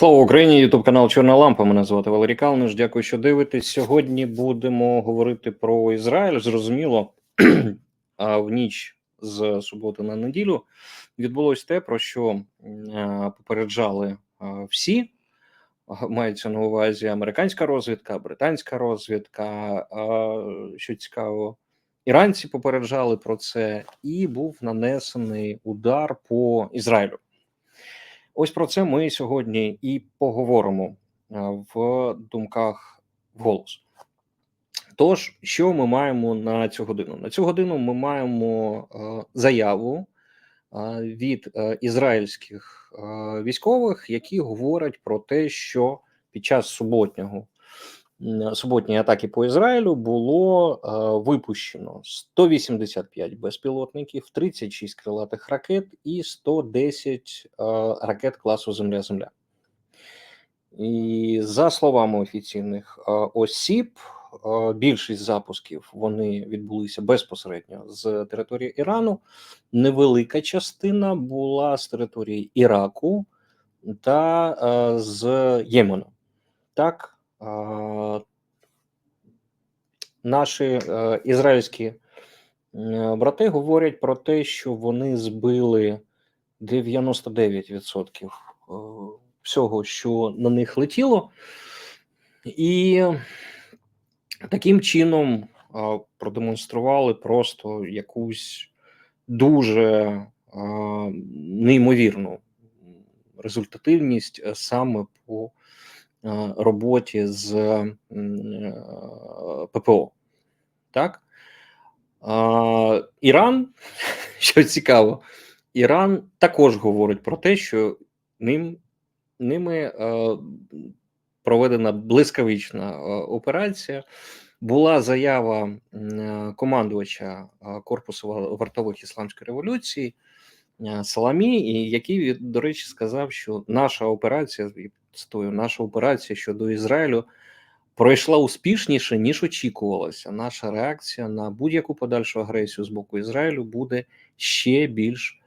Слава Україні! Ютуб канал Чорна Лампа. Мене звати Валерій Калниш. Дякую, що дивитесь. Сьогодні будемо говорити про Ізраїль. Зрозуміло, а в ніч з суботи на неділю відбулось те, про що е, попереджали е, всі. Мається на увазі американська розвідка, британська розвідка. Що цікаво, іранці попереджали про це, і був нанесений удар по Ізраїлю. Ось про це ми сьогодні і поговоримо е, в думках вголос. Тож, що ми маємо на цю годину? На цю годину ми маємо е, заяву е, від ізраїльських військових, які говорять про те, що під час суботнього м, суботньої атаки по Ізраїлю було е, випущено 185 безпілотників, 36 крилатих ракет і 110 е, ракет класу Земля-Земля. І за словами офіційних е, осіб, більшість запусків вони відбулися безпосередньо з території Ірану. Невелика частина була з території Іраку та е, з Ємену. Так, наші е, ізраїльські е, брати говорять про те, що вони збили 99% е, всього, що на них летіло, і таким чином продемонстрували просто якусь дуже неймовірну результативність саме по роботі з е, ППО. Так? Іран, що цікаво, Іран також говорить про те, що ним, ними е, проведена блискавична е, операція. Була заява е, командувача е, Корпусу вартових ісламської революції е, Саламі, який, до речі, сказав, що наша операція, цитую, наша операція щодо Ізраїлю пройшла успішніше, ніж очікувалося. Наша реакція на будь-яку подальшу агресію з боку Ізраїлю буде ще більш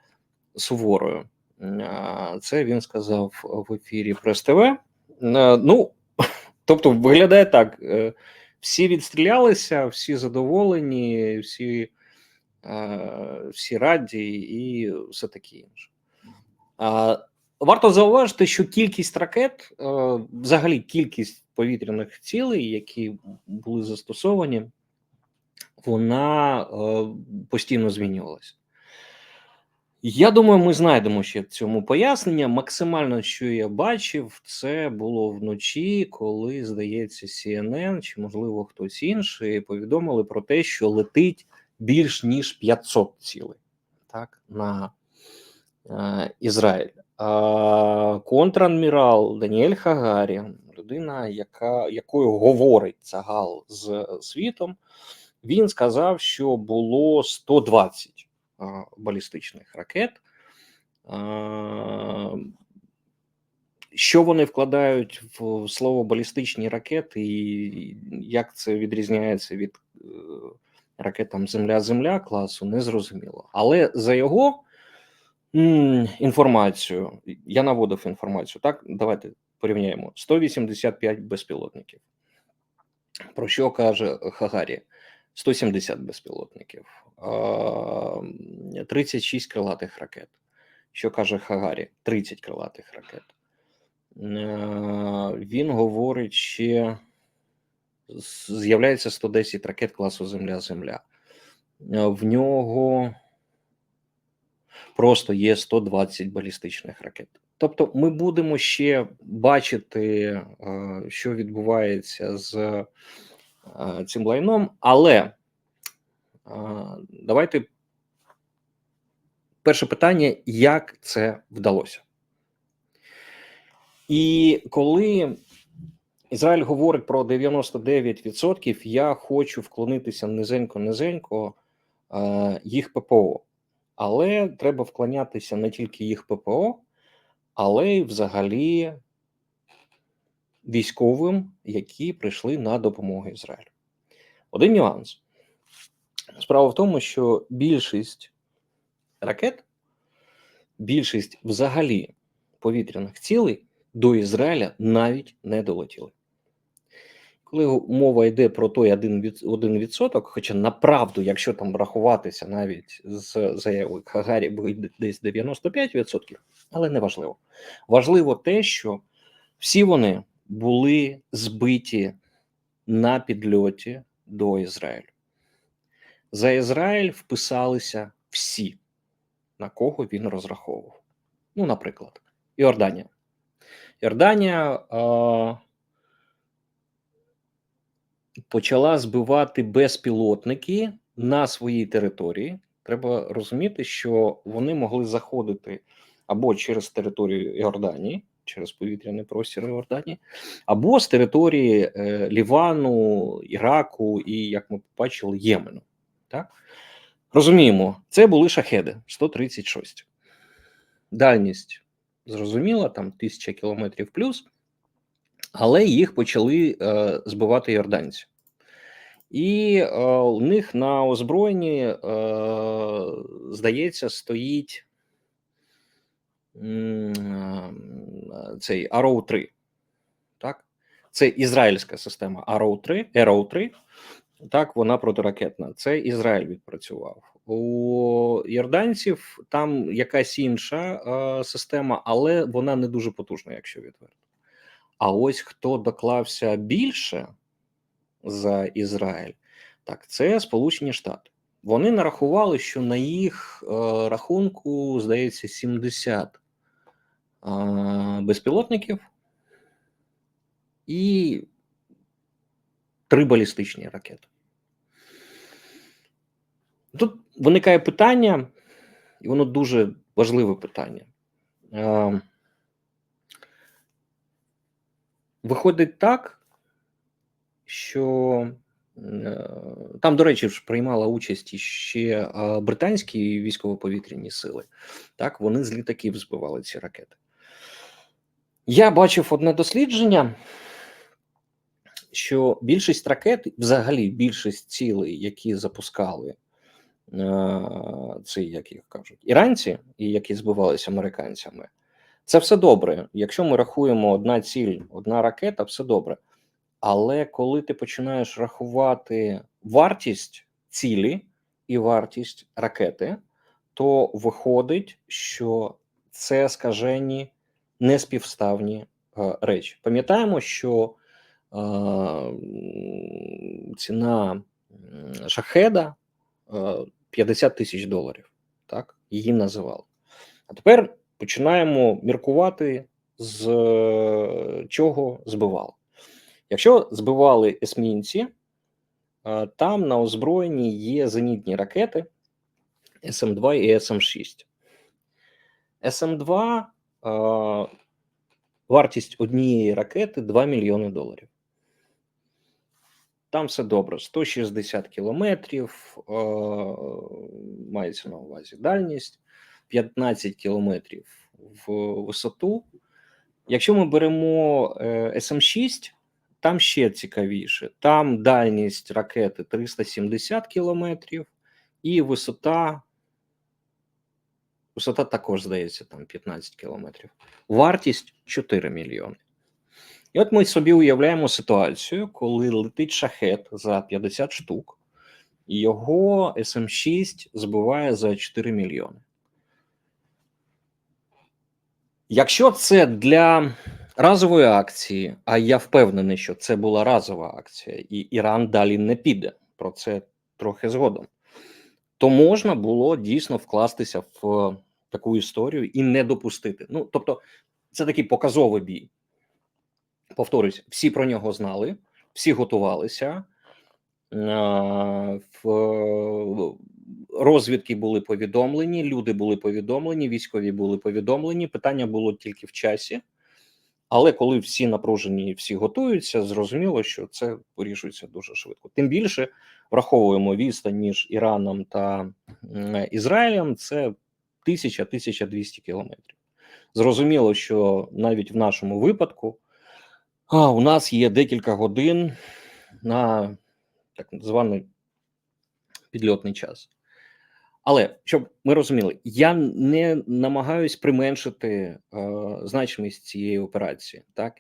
суворою. Це він сказав в ефірі Прес ТВ. Е, Ну, тобто, виглядає так: е, всі відстрілялися, всі задоволені, всі, е, всі раді і все таке інше. Варто зауважити, що кількість ракет, е, взагалі кількість повітряних цілей, які були застосовані, вона е, постійно змінювалася. Я думаю, ми знайдемо ще цьому пояснення. Максимально, що я бачив, це було вночі, коли, здається, CNN чи, можливо, хтось інший повідомили про те, що летить більш ніж 500 цілей так, на е, Ізраїль. Контрадмірал Даніель Хагарі, людина, яка, якою говорить загал з світом, він сказав, що було 120 а, балістичних ракет. Що вони вкладають в слово балістичні ракети, і як це відрізняється від е, ракет там Земля-Земля класу, не зрозуміло. Але за його інформацію, я наводив інформацію, так, давайте порівняємо: 185 безпілотників. Про що каже Хагарі? 170 безпілотників, 36 крилатих ракет. Що каже Хагарі? 30 крилатих ракет. Він говорить ще з'являється 110 ракет класу Земля-Земля. В нього просто є 120 балістичних ракет. Тобто, ми будемо ще бачити, е, що відбувається з е, цим лайном, але е, давайте перше питання: як це вдалося? І коли Ізраїль говорить про 99%, я хочу вклонитися низенько-низенько їх ППО. Але треба вклонятися не тільки їх ППО, але й взагалі військовим, які прийшли на допомогу Ізраїлю. Один нюанс. Справа в тому, що більшість ракет, більшість взагалі повітряних цілей до Ізраїля навіть не долетіли. Коли мова йде про той 1%, хоча направду, якщо там рахуватися навіть з заявою Хагарі, буде десь 95%, але не важливо. Важливо те, що всі вони були збиті на підльоті до Ізраїлю. За Ізраїль вписалися всі, на кого він розраховував. Ну, наприклад. Іорданія е, почала збивати безпілотники на своїй території. Треба розуміти, що вони могли заходити або через територію Іорданії, через повітряний простір Іорданії, або з території е, Лівану, Іраку і, як ми побачили, Ємену. Так? Розуміємо, це були шахеди 136. Дальність зрозуміла, там тисяча кілометрів плюс, але їх почали е, збивати йорданці. І е, у них на озброєнні, е, здається, стоїть цей Arrow 3. Так? Це ізраїльська система Arrow 3, Arrow 3. Так, вона протиракетна. Це Ізраїль відпрацював. У Йорданців там якась інша е, система, але вона не дуже потужна, якщо відверто. А ось хто доклався більше за Ізраїль, так це Сполучені Штати. Вони нарахували, що на їх е, рахунку, здається, 70 е, безпілотників і три балістичні ракети. Тут виникає питання, і воно дуже важливе питання. Е, Виходить так, що е, там, до речі, ж приймала участь ще е, британські військово-повітряні сили. Так, вони з літаків збивали ці ракети. Я бачив одне дослідження, що більшість ракет, взагалі більшість цілей, які запускали ці, як їх кажуть, іранці, і які збивалися американцями, це все добре. Якщо ми рахуємо одна ціль, одна ракета, все добре. Але коли ти починаєш рахувати вартість цілі і вартість ракети, то виходить, що це скажені неспівставні е, речі. Пам'ятаємо, що е, ціна шахеда 50 тисяч доларів. Так, її називали. А тепер починаємо міркувати, з е, чого збивали. Якщо збивали есмінці, е, там на озброєнні є зенітні ракети СМ2 і СМ6. СМ2 е, вартість однієї ракети 2 мільйони доларів. Там все добре. 160 кілометрів, мається на увазі дальність, 15 кілометрів в висоту. Якщо ми беремо е, СМ6, там ще цікавіше. Там дальність ракети 370 кілометрів, і висота. Висота також здається, там 15 кілометрів. Вартість 4 мільйони. І от ми собі уявляємо ситуацію, коли летить шахет за 50 штук, і його СМ6 збиває за 4 мільйони. Якщо це для разової акції, а я впевнений, що це була разова акція, і Іран далі не піде про це трохи згодом, то можна було дійсно вкластися в таку історію і не допустити. Ну тобто, це такий показовий бій. Повторюсь, всі про нього знали, всі готувалися. В розвідки були повідомлені, люди були повідомлені, військові були повідомлені. Питання було тільки в часі, але коли всі напружені, і всі готуються, зрозуміло, що це вирішується дуже швидко. Тим більше враховуємо відстань між Іраном та Ізраїлем. Це 1000-1200 кілометрів. Зрозуміло, що навіть в нашому випадку. А у нас є декілька годин на так званий підльотний час. Але щоб ми розуміли, я не намагаюсь применшити е, значимість цієї операції, так?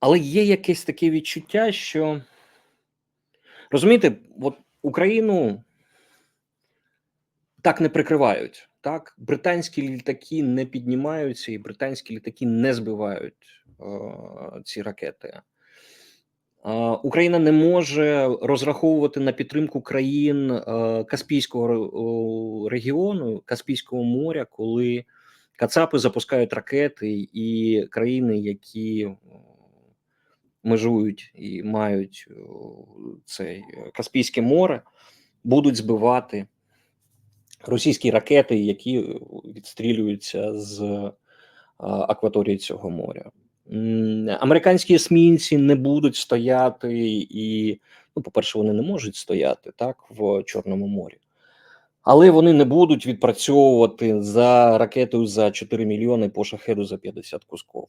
Але є якесь таке відчуття, що розумієте, от Україну так не прикривають. Так, британські літаки не піднімаються, і британські літаки не збивають е, ці ракети. Україна не може розраховувати на підтримку країн е, Каспійського регіону, Каспійського моря, коли Кацапи запускають ракети, і країни, які межують і мають е, цей е, Каспійське море, будуть збивати російські ракети, які відстрілюються з е, акваторії цього моря. Американські есмінці не будуть стояти, і, ну, по-перше, вони не можуть стояти так в Чорному морі. Але вони не будуть відпрацьовувати за ракетою за 4 мільйони по шахеду за 50 кусков.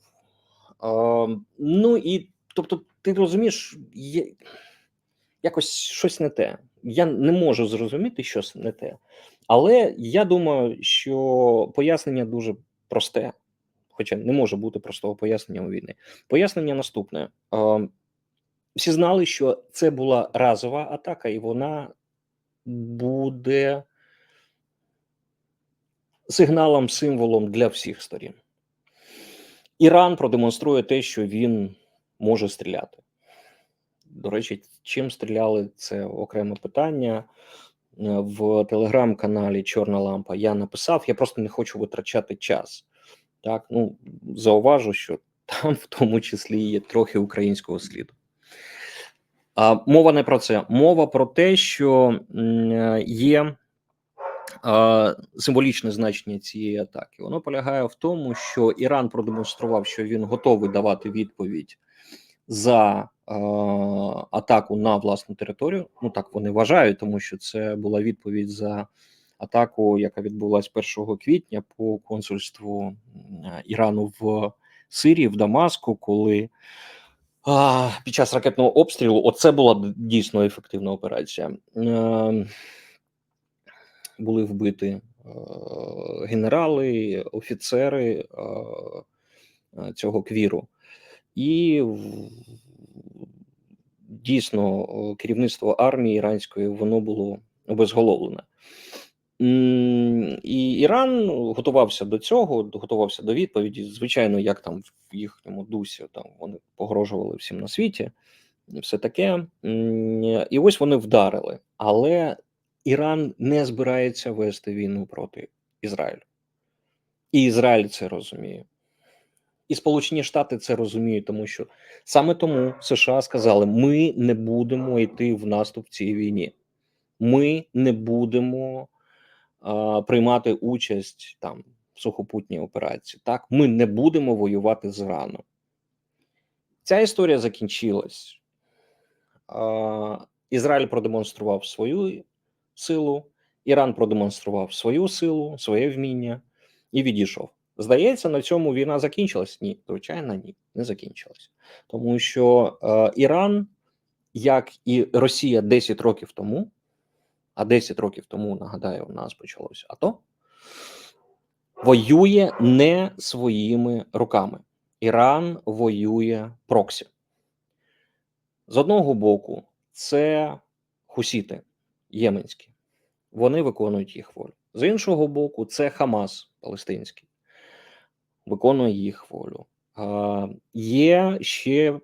А, ну і тобто, ти розумієш, є, якось щось не те. Я не можу зрозуміти, що не те. Але я думаю, що пояснення дуже просте, хоча не може бути простого пояснення у війни. Пояснення наступне: Е, всі знали, що це була разова атака, і вона буде сигналом, символом для всіх сторін. Іран продемонструє те, що він може стріляти. До речі, чим стріляли, це окреме питання. Е, В телеграм-каналі Чорна Лампа я написав, я просто не хочу витрачати час. Так, ну зауважу, що там в тому числі є трохи українського сліду. А мова не про це. Мова про те, що є а, символічне значення цієї атаки. Воно полягає в тому, що Іран продемонстрував, що він готовий давати відповідь за е, атаку на власну територію. Ну так вони вважають, тому що це була відповідь за атаку, яка відбулася 1 квітня по консульству е, Ірану в Сирії, в Дамаску, коли а, під час ракетного обстрілу оце була дійсно ефективна операція. Е, були вбиті е, генерали, офіцери е, е, цього квіру. І дійсно керівництво армії іранської воно було обезголовлене. І Іран готувався до цього, готувався до відповіді. Звичайно, як там в їхньому дусі там вони погрожували всім на світі, все таке. І ось вони вдарили. Але Іран не збирається вести війну проти Ізраїлю. І Ізраїль це розуміє. І Сполучені Штати це розуміють, тому що саме тому США сказали: ми не будемо йти в наступ в цій війні, ми не будемо приймати участь там в сухопутній операції. Так, ми не будемо воювати з Іраном. Ця історія закінчилась. Ізраїль продемонстрував свою силу, Іран продемонстрував свою силу, своє вміння і відійшов. Здається, на цьому війна закінчилась? Ні, звичайно, ні, не закінчилась. Тому що е, Іран, як і Росія 10 років тому, а 10 років тому, нагадаю, у нас почалося АТО, воює не своїми руками. Іран воює проксі. З одного боку, це хусіти єменські, вони виконують їх волю. З іншого боку, це Хамас палестинський, виконує їх волю. А, є ще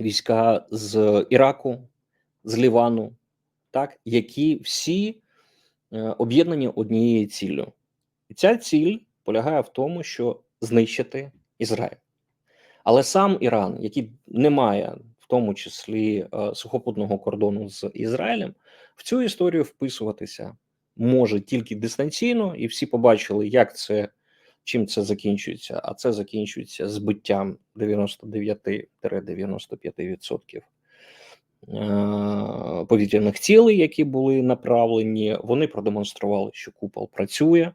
війська з Іраку, з Лівану, так, які всі е, об'єднані однією ціллю. І ця ціль полягає в тому, що знищити Ізраїль. Але сам Іран, який не має в тому числі е, сухопутного кордону з Ізраїлем, в цю історію вписуватися може тільки дистанційно, і всі побачили, як це чим це закінчується. А це закінчується збиттям 99-95% е, повітряних цілей, які були направлені. Вони продемонстрували, що купол працює.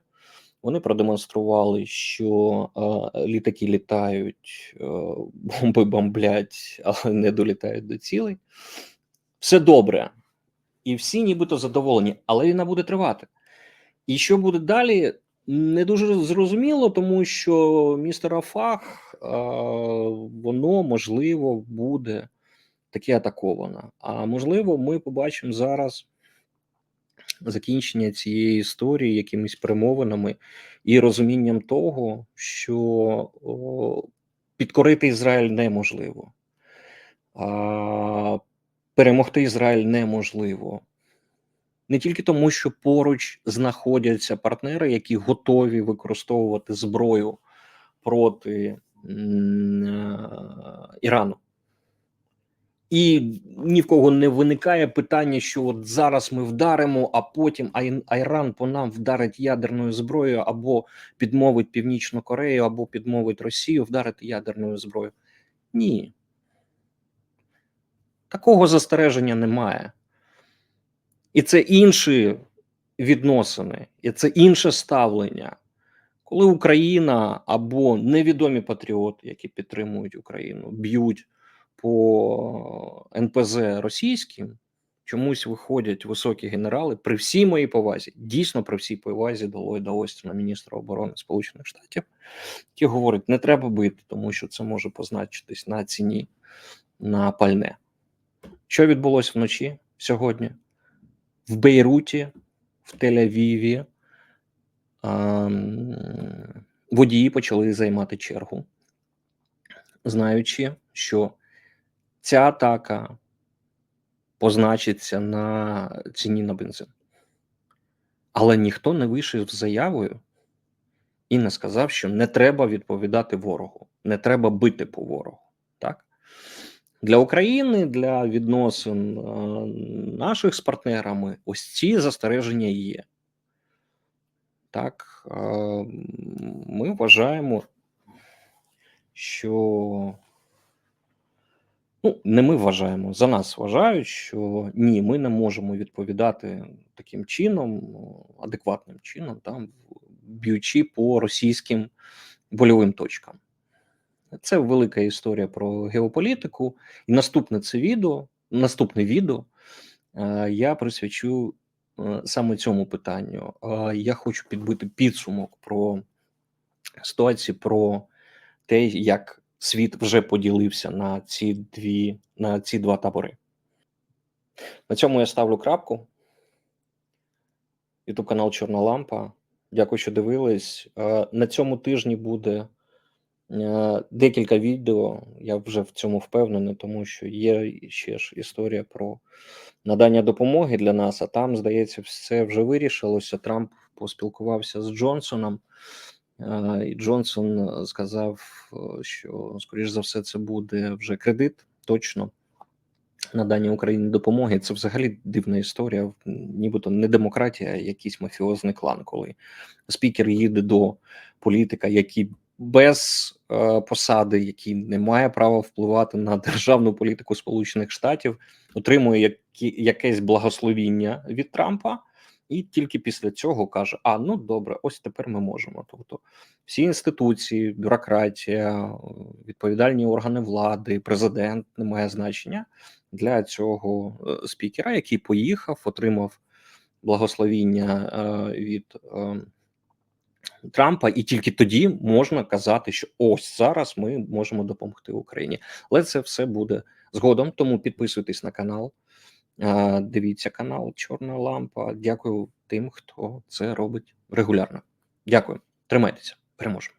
Вони продемонстрували, що е, літаки літають, е, бомби бомблять, але не долітають до цілей. Все добре. і всі нібито задоволені, але війна буде тривати. І що буде далі, не дуже зрозуміло, тому що містер Афах, е, воно можливо буде таке атаковано. А можливо, ми побачимо зараз закінчення цієї історії якимись перемовинами і розумінням того, що підкорити Ізраїль неможливо, а, перемогти Ізраїль неможливо. Не тільки тому, що поруч знаходяться партнери, які готові використовувати зброю проти е, Ірану. І ні в кого не виникає питання, що от зараз ми вдаримо, а потім Айран по нам вдарить ядерною зброєю, або підмовить Північну Корею, або підмовить Росію вдарити ядерною зброєю. Ні. Такого застереження немає. І це інші відносини, і це інше ставлення. Коли Україна або невідомі патріоти, які підтримують Україну, б'ють по НПЗ російським, чомусь виходять високі генерали при всій моїй повазі, дійсно при всій повазі до Ллойда Остіна, міністра оборони Сполучених Штатів, які говорять, не треба бити, тому що це може позначитись на ціні на пальне. Що відбулося вночі сьогодні? В Бейруті, в Тель-Авіві водії почали займати чергу, знаючи, що ця атака позначиться на ціні на бензин. Але ніхто не вийшов з заявою і не сказав, що не треба відповідати ворогу, не треба бити по ворогу. Так? Для України, для відносин е, наших з партнерами, ось ці застереження є. Так, е, ми вважаємо, що ну, не ми вважаємо, за нас вважають, що ні, ми не можемо відповідати таким чином, адекватним чином, там, б'ючи по російським больовим точкам. Це велика історія про геополітику. І наступне це відео, наступне відео е, я присвячу е, саме цьому питанню. Е, Я хочу підбити підсумок про ситуацію, про те, як світ вже поділився на ці дві на ці два табори. На цьому я ставлю крапку. Ютуб канал Чорна Лампа. Дякую, що дивились. Е, На цьому тижні буде е, декілька відео. Я вже в цьому впевнений, тому що є ще ж історія про надання допомоги для нас. А там, здається, все вже вирішилося. Трамп поспілкувався з Джонсоном. І Джонсон сказав, е, що скоріш за все це буде вже кредит, точно надання Україні допомоги. Це взагалі дивна історія, нібито не демократія, а якийсь мафіозний клан, коли спікер їде до політика, який без е, посади, який не має права впливати на державну політику Сполучених Штатів, отримує якесь благословіння від Трампа. І тільки після цього каже: А ну добре, ось тепер ми можемо. Тобто, всі інституції, бюрократія, відповідальні органи влади, президент не має значення для цього е, спікера, який поїхав, отримав благословіння е, від е, Трампа, і тільки тоді можна казати, що ось зараз ми можемо допомогти Україні. Але це все буде згодом. Тому підписуйтесь на канал. Е, Дивіться канал Чорна Лампа. Дякую тим, хто це робить регулярно. Дякую, тримайтеся, переможемо.